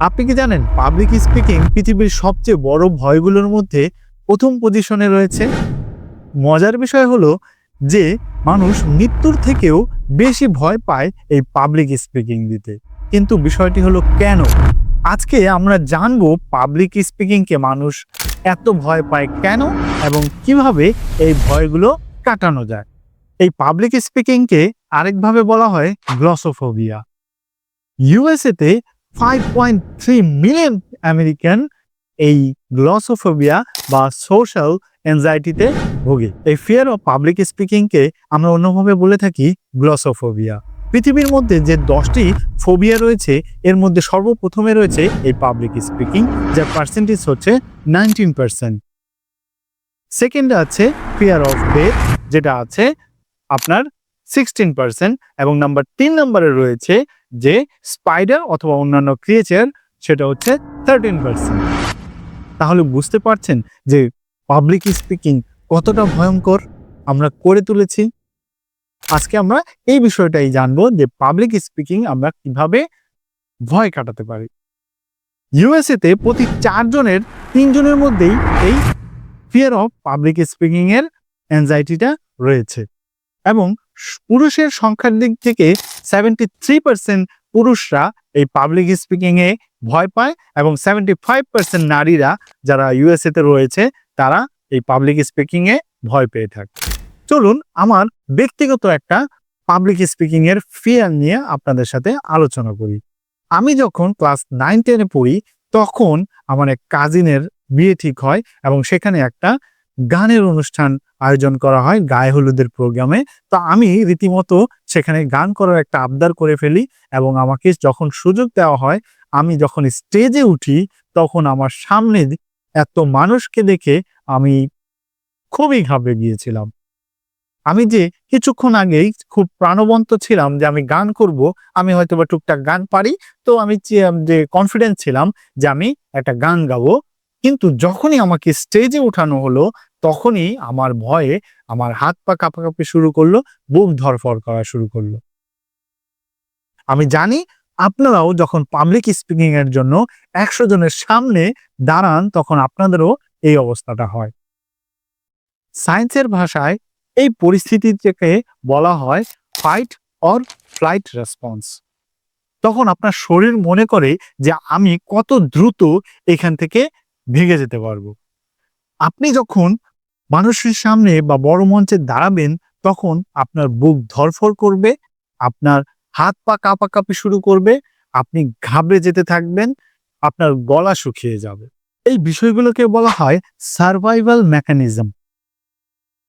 আপনি কি জানেন পাবলিক স্পিকিং পৃথিবীর সবচেয়ে বড় ভয়গুলোর মধ্যে প্রথম পজিশনে রয়েছে? মজার বিষয় হলো যে মানুষ মৃত্যুর থেকেও বেশি ভয় পায় এই পাবলিক স্পিকিং দিতে। কিন্তু বিষয়টি হলো কেন? আজকে আমরা জানব পাবলিক স্পিকিংকে মানুষ এত ভয় পায় কেন এবং কীভাবে এই ভয়গুলো কাটানো যায়। এই পাবলিক স্পিকিংকে আরেকভাবে বলা হয় glossophobia ইউএসএতে five point three million American এই গ্লসোফোবিয়া বা সোশ্যাল এনজাইটিতে ভোগে। এই ফিয়ার অফ পাবলিক স্পিকিংকে আমরা অন্যভাবে বলে থাকি গ্লসোফোবিয়া পৃথিবীর মধ্যে যে দশটি ফোবিয়া রয়েছে, এর মধ্যে সর্বপ্রথমে রয়েছে এই পাবলিক স্পিকিং যার পার্সেন্টেজ হচ্ছে নাইনটিন পার্সেন্ট সেকেন্ড আছে ফিয়ার অফ ডেথ যেটা আছে আপনার সিক্সটিন পার্সেন্ট এবং নাম্বার তিন নম্বরে রয়েছে যে স্পাইডার অথবা অন্যান্য ক্রিয়েচার সেটা হচ্ছে থার্টিন পার্সেন্ট তাহলে বুঝতে পারছেন যে পাবলিক স্পিকিং কতটা ভয়ঙ্কর আমরা করে তুলেছি? আজকে আমরা এই বিষয়টাই জানব যে পাবলিক স্পিকিং আমরা কীভাবে ভয় কাটাতে পারি। ইউএসএতে প্রতি চারজনের তিনজনের মধ্যেই এই ফিয়ার অফ পাবলিক স্পিকিং এর অ্যাংজাইটিটা রয়েছে। এবং পুরুষের সংখ্যার দিক থেকে সেভেন্টি থ্রি পার্সেন্ট পুরুষরা এই পাবলিক স্পিকিং এ ভয় পায় এবং সেভেন্টি ফাইভ পার্সেন্ট নারীরা যারা ইউএসএ তে রয়েছে, তারা এই পাবলিক স্পিকিং এ ভয় পেয়ে থাকে। চলুন আমার ব্যক্তিগত একটা পাবলিক স্পিকিং এর ফিয়ার নিয়ে আপনাদের সাথে আলোচনা করি। আমি যখন ক্লাস নাইন টেনে পড়ি, তখন আমার এক কাজিনের বিয়ে ঠিক হয় এবং সেখানে একটা গানের অনুষ্ঠান আয়োজন করা হয় গায়ে হলুদের প্রোগ্রামে। তো আমি রীতিমতো সেখানে গান করার একটা আবদার করে ফেলি এবং আমাকে যখন সুযোগ দেওয়া হয়, আমি যখন স্টেজে উঠি, তখন আমার সামনে এত মানুষকে দেখে আমি খুবই ঘাবড়ে গিয়েছিলাম। আমি যে কিছুক্ষণ আগেই খুব প্রাণবন্ত ছিলাম যে আমি গান করব, আমি হয়তো বা টুকটাক গান পারি, তো আমি যে কনফিডেন্স ছিলাম যে আমি একটা গান গাবো। কিন্তু যখনই আমাকে স্টেজে উঠানো হলো, তখনই আমার ভয়ে আমার হাত পা কাঁপাকাঁপি শুরু করল, বুক ধরফর করা শুরু করল। আমি জানি আপনারাও যখন পাবলিক স্পিকিং এর জন্য একশো জনের সামনে দাঁড়ান, তখন আপনাদেরও এই অবস্থাটা হয়। সায়েন্সের ভাষায় এই পরিস্থিতিটাকে বলা হয় ফাইট অর ফ্লাইট রেসপন্স তখন আপনার শরীর মনে করে যে আমি কত দ্রুত এখান থেকে ভেঙে যেতে পারব। আপনি যখন মানুষের সামনে বা বড় মঞ্চে দাঁড়াবেন, তখন আপনার বুক ধরফর করবে, আপনার হাত পা কাঁপাকাঁপি শুরু করবে, আপনি ঘাবড়ে যেতে থাকবেন, আপনার গলা শুকিয়ে যাবে। এই বিষয়গুলোকে বলা হয় সার্ভাইভাল মেকানিজম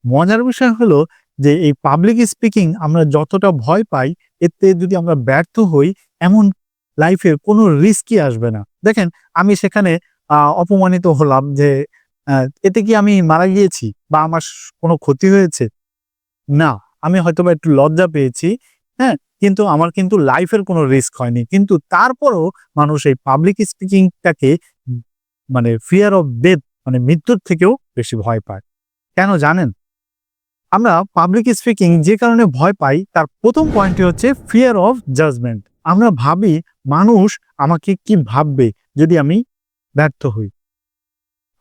মজার বিষয় হলো যে এই পাবলিক স্পিকিং আমরা যতটা ভয় পাই এতে যদি আমরা ব্যর্থ হই, এমন লাইফের কোনো রিস্কই আসবে না। দেখেন, আমি সেখানে অপমানিত হলাম যে এতে কি আমি মারা গিয়েছি বা আমার কোনো ক্ষতি হয়েছে? না, আমি হয়তো বা একটু লজ্জা পেয়েছি হ্যাঁ কিন্তু আমার কিন্তু লাইফের কোনো রিস্ক হয়নি। কিন্তু তারপরও মানুষ এই পাবলিক স্পিকিংটাকে মানে ফিয়ার অফ ডেথ মানে মৃত্যুর থেকেও বেশি ভয় পায়। কেন জানেন? আমরা পাবলিক স্পিকিং যে কারণে ভয় পাই, তার প্রথম পয়েন্টটি হচ্ছে ফিয়ার অফ জাজমেন্ট আমরা ভাবি মানুষ আমাকে কি ভাববে? যদি আমি ব্যর্থ হই।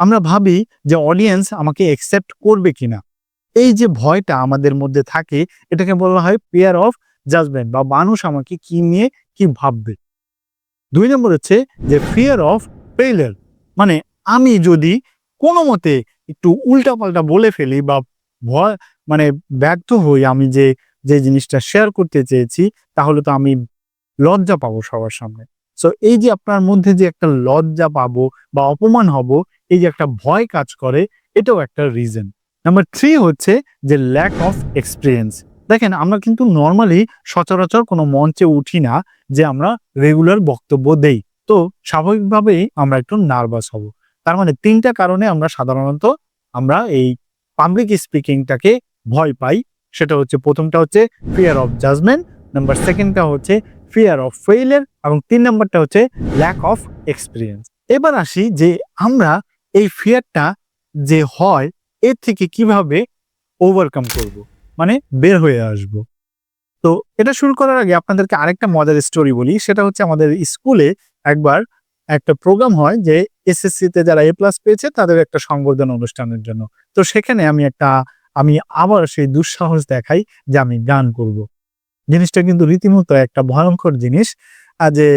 আমরা ভাবি যে অডিয়েন্স আমাকে অ্যাকসেপ্ট করবে কিনা। এই যে ভয়টা আমাদের মধ্যে থাকে, এটাকে বলা হয় ফিয়ার অফ জাজমেন্ট বা মানুষ আমাকে কি নিয়ে কি ভাববে। দুই নম্বর হচ্ছে যে ফিয়ার অফ ফেইলার মানে আমি যদি কোনো মতে একটু উল্টাপাল্টা বলে ফেলি বা ভয় মানে ব্যর্থ হই আমি যে যে জিনিসটা শেয়ার করতে চেয়েছি, তাহলে তো আমি লজ্জা পাবো সবার সামনে। সো এই যে আপনার মধ্যে যে একটা লজ্জা পাবো বা অপমান হব, এই যে একটা ভয় কাজ করে, এটাও একটা রিজন নাম্বার থ্রি হচ্ছে যে ল্যাক অফ এক্সপিরিয়েন্স দেখেন, আমরা কিন্তু নর্মালি সচরাচর কোনো মঞ্চে উঠি না যে আমরা রেগুলার বক্তব্য দেই। তো, স্বাভাবিকভাবেই আমরা একটু নার্ভাস হব। তার মানে তিনটা কারণে আমরা সাধারণত আমরা এই পাবলিক স্পিকিংটাকে ভয় পাই। সেটা হচ্ছে, প্রথমটা হচ্ছে ফিয়ার অফ জাজমেন্ট নাম্বার সেকেন্ডটা হচ্ছে ফিয়ার অফ ফেইলের এবং তিন নম্বরটা হচ্ছে ল্যাক অফ এক্সপিরিয়েন্স এবার আসি যে আমরা এই ফিয়ারটা যে হয়, এর থেকে কীভাবে ওভারকাম করব মানে বের হয়ে আসব। তো এটা শুরু করার আগে আপনাদেরকে আরেকটা মজার স্টোরি বলি, সেটা হচ্ছে আমাদের স্কুলে একবার একটা প্রোগ্রাম হয় যে এসএসসি তে যারা এ প্লাস পেয়েছে, তাদের একটা সংবর্ধনা অনুষ্ঠানের জন্য। তো সেখানে আমি একটা, আমি আবার সেই দুঃসাহস দেখাই যে আমি গান করব। জিনিসটা কিন্তু রীতিমতো একটা ভয়ঙ্কর জিনিস। যে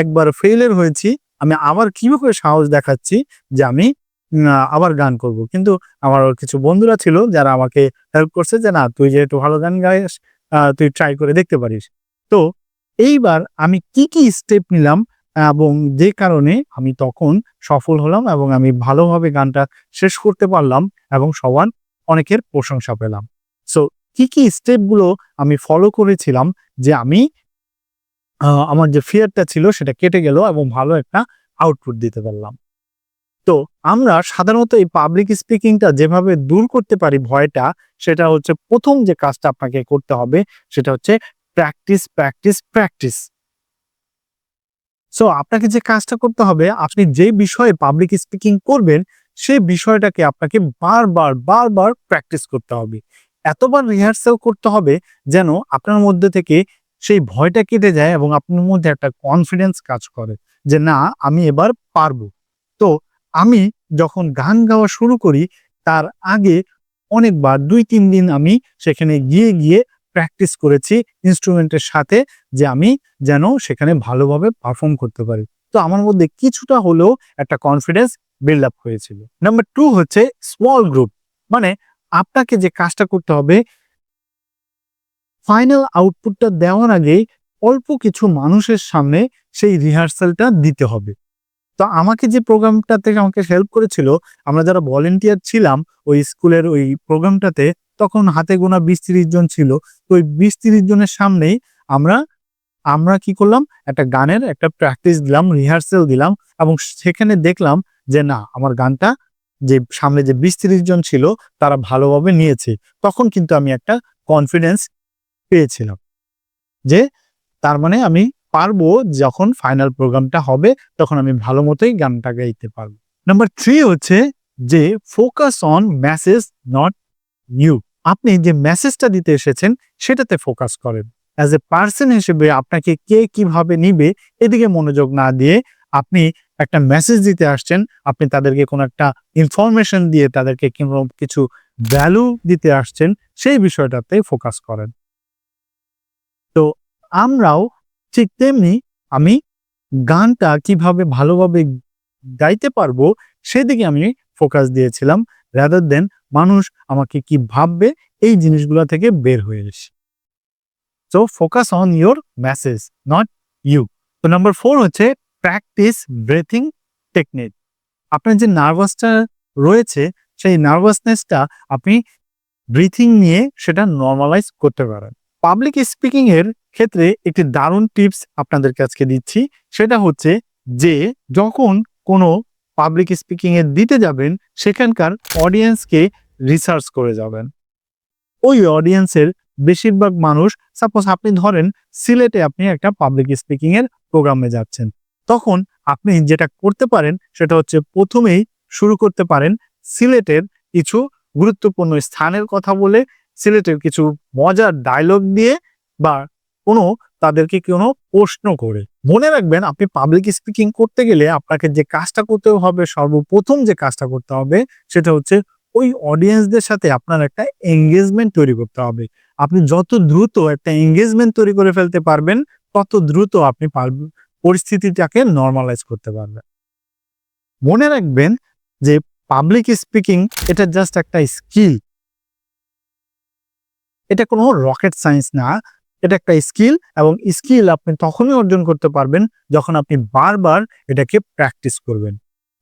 একবার ফেইলের হয়েছি, আমি আবার কীভাবে সাহস দেখাচ্ছি যে আমি আবার গান করব। কিন্তু আমার কিছু বন্ধুরা ছিল যারা আমাকে হেল্প করছে যে, না, তুই যেহেতু ভালো গান গাইস তুই ট্রাই করে দেখতে পারিস। তো এইবার আমি কি কি স্টেপ নিলাম এবং যে কারণে আমি তখন সফল হলাম এবং আমি ভালোভাবে গানটা শেষ করতে পারলাম এবং সবার অনেকের প্রশংসা পেলাম। সো কি কি স্টেপগুলো আমি ফলো করেছিলাম যে আমি আমার যে ফিয়ারটা ছিল সেটা কেটে গেল এবং ভালো একটা আউটপুট দিতে পারলাম। তো আমরা সাধারণত এই পাবলিক স্পিকিংটা যেভাবে দূর করতে পারি ভয়টা, সেটা হচ্ছে প্রথম যে কাজটা আপনাকে করতে হবে সেটা হচ্ছে প্র্যাকটিস প্র্যাকটিস প্র্যাকটিস সো আপনাকে যে কাজটা করতে হবে, আপনি যে বিষয়ে পাবলিক স্পিকিং করবেন সেই বিষয়টাকে আপনাকে বারবার বারবার প্র্যাকটিস করতে হবে। এতবার রিহার্সাল করতে হবে যেন আপনার মধ্যে থেকে সেই ভয়টা কেটে যায় এবং আপনার মধ্যে একটা কনফিডেন্স কাজ করে যে না, আমি এবার পারব। তো আমি যখন গান গাওয়া শুরু করি, তার আগে অনেকবার দুই, তিন দিন আমি সেখানে গিয়ে গিয়ে প্র্যাকটিস করেছি ইনস্ট্রুমেন্টের সাথে যে আমি যেন সেখানে ভালোভাবে পারফর্ম করতে পারি। তো আমার মধ্যে কিছুটা হলেও একটা কনফিডেন্স বিল্ড আপ হয়েছিল। নাম্বার টু হচ্ছে স্মল গ্রুপ মানে আপনাকে যে কাজটা করতে হবে ফাইনাল আউটপুটটা দেওয়ার আগে অল্প কিছু মানুষের সামনে সেই রিহার্সালটা দিতে হবে। তো আমাকে যে প্রোগ্রামটা থেকে আমাকে হেল্প করেছিল, আমরা যারা ভলেন্টিয়ার ছিলাম, ওই স্কুলের ওই প্রোগ্রামটাতে তখন হাতে গোনা বিশ তিরিশ জন ছিল। তো ওই বিশ তিরিশ জনের সামনেই আমরা আমরা কি করলাম, একটা গানের একটা প্র্যাকটিস দিলাম রিহার্সেল দিলাম এবং সেখানে দেখলাম যে না, আমার গানটা যে সামনে যে বিশ তিরিশ জন ছিল, তারা ভালোভাবে নিয়েছে। তখন কিন্তু আমি একটা কনফিডেন্স পেয়েছিলাম যে তার মানে আমি পারব যখন ফাইনাল প্রোগ্রামটা হবে, তখন আমি ভালো মতোই গানটা গাইতে পারব। নাম্বার থ্রি হচ্ছে যে focus on message not you আপনি যে মেসেজটা দিতে এসেছেন, সেটাতে ফোকাস করেন। অ্যাজ এ পার্সন হিসেবে আপনাকে কে কীভাবে নিবে, এদিকে মনোযোগ না দিয়ে আপনি একটা মেসেজ দিতে আসছেন, আপনি তাদেরকে কোনো একটা ইনফরমেশন দিয়ে তাদেরকে কোনো কিছু ভ্যালু দিতে আসছেন, সেই বিষয়টাতে ফোকাস করেন। তো আমরাও ঠিক তেমনি আমি গানটা কীভাবে ভালোভাবে গাইতে পারব, সেদিকে আমি ফোকাস দিয়েছিলাম রাদার দেন মানুষ আমাকে কি ভাববে, এই জিনিসগুলো থেকে বের হয়ে এসে। So focus on your message not you তো নাম্বার ফোর হচ্ছে প্র্যাকটিস ব্রেথিং টেকনিক। আপনার যে নার্ভাসটা রয়েছে, সেই নার্ভাসনেসটা আপনি ব্রিথিং নিয়ে সেটা নর্মালাইজ করতে পারেন। পাবলিক স্পিকিং এর ক্ষেত্রে একটি দারুণ টিপস আপনাদের কাছে দিচ্ছি, সেটা হচ্ছে যে, যখন কোনো পাবলিক স্পিকিং এ দিতে যাবেন, সেখানকার অডিয়েন্সকে রিসার্চ করে যাবেন। ওই অডিয়েন্সের বেশিরভাগ মানুষ, সাপোজ আপনি ধরেন, সিলেটে আপনি একটা পাবলিক স্পিকিং এর প্রোগ্রামে যাচ্ছেন। তখন আপনি যেটা করতে পারেন সেটা হচ্ছে প্রথমেই শুরু করতে পারেন সিলেটের কিছু গুরুত্বপূর্ণ স্থানের কথা বলে সিলেটের কিছু মজার ডায়লগ দিয়ে বা কোনো তাদেরকে কোনো প্রশ্ন করে। মনে রাখবেন, আপনি পাবলিক স্পিকিং করতে গেলে আপনাকে যে কাজটা করতে হবে, সর্বপ্রথম যে কাজটা করতে হবে সেটা হচ্ছে ওই অডিয়েন্সদের সাথে আপনার একটা এঙ্গেজমেন্ট তৈরি করতে হবে। আপনি যত দ্রুত একটা এঙ্গেজমেন্ট তৈরি করে ফেলতে পারবেন, তত দ্রুত আপনি পরিস্থিতিটাকে নর্মালাইজ করতে পারবেন মনে রাখবেন যে পাবলিক স্পিকিং এটা জাস্ট একটা স্কিল এটা কোনো রকেট সায়েন্স না। এটা একটা স্কিল এবং স্কিল আপনি তখনই অর্জন করতে পারবেন যখন আপনি বারবার এটাকে প্র্যাকটিস করবেন।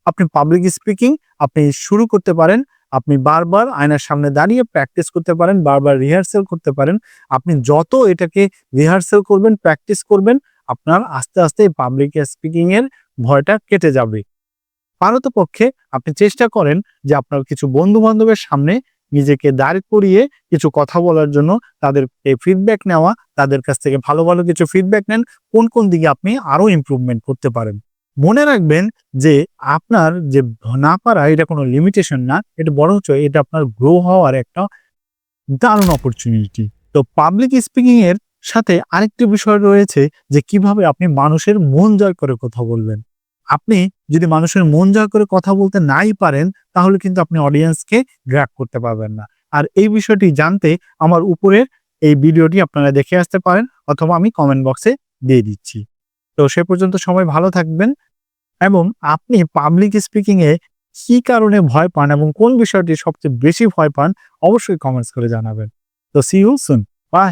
আপনি পাবলিক স্পিকিং আপনি শুরু করতে পারেন, আপনি বারবার আয়নার সামনে দাঁড়িয়ে প্র্যাকটিস করতে পারেন, বারবার রিহার্সেল করতে পারেন। আপনি যত এটাকে রিহার্সেল করবেন প্র্যাকটিস করবেন আপনার আস্তে আস্তে পাবলিক স্পিকিং এর ভয়টা কেটে যাবে। পারতপক্ষে আপনি চেষ্টা করেন যে আপনার কিছু বন্ধু বান্ধবের সামনে নিজেকে দাঁড় করিয়ে কিছু কথা বলার জন্য তাদেরকে ফিডব্যাক নেওয়া, তাদের কাছ থেকে ভালো ভালো কিছু ফিডব্যাক নেন, কোন কোন দিকে আপনি আরও ইমপ্রুভমেন্ট করতে পারেন। মনে রাখবেন যে আপনার যে না পারা এটা কোনো লিমিটেশন না, এটা বরঞ্চ এটা আপনার গ্রো হওয়ার একটা দারুণ অপরচুনিটি তো পাবলিক স্পিকিং এর সাথে আরেকটি বিষয় রয়েছে যে কীভাবে আপনি মানুষের মন জয় করে কথা বলবেন। আপনি যদি মানুষের মন জয় করে কথা বলতে নাই পারেন, তাহলে কিন্তু আপনি অডিয়েন্সকে গ্র্যাপ করতে পারবেন না। আর এই বিষয়টি জানতে আমার উপরের এই ভিডিওটি আপনারা দেখে আসতে পারেন অথবা আমি কমেন্ট বক্সে দিয়ে দিচ্ছি। তো সে পর্যন্ত সময় ভালো থাকবেন এবং আপনি পাবলিক স্পিকিংয়ে কি কারণে ভয় পান এবং কোন বিষয়টি সবচেয়ে বেশি ভয় পান, অবশ্যই কমেন্টস করে জানাবেন। তো সি ইউ সুন বাই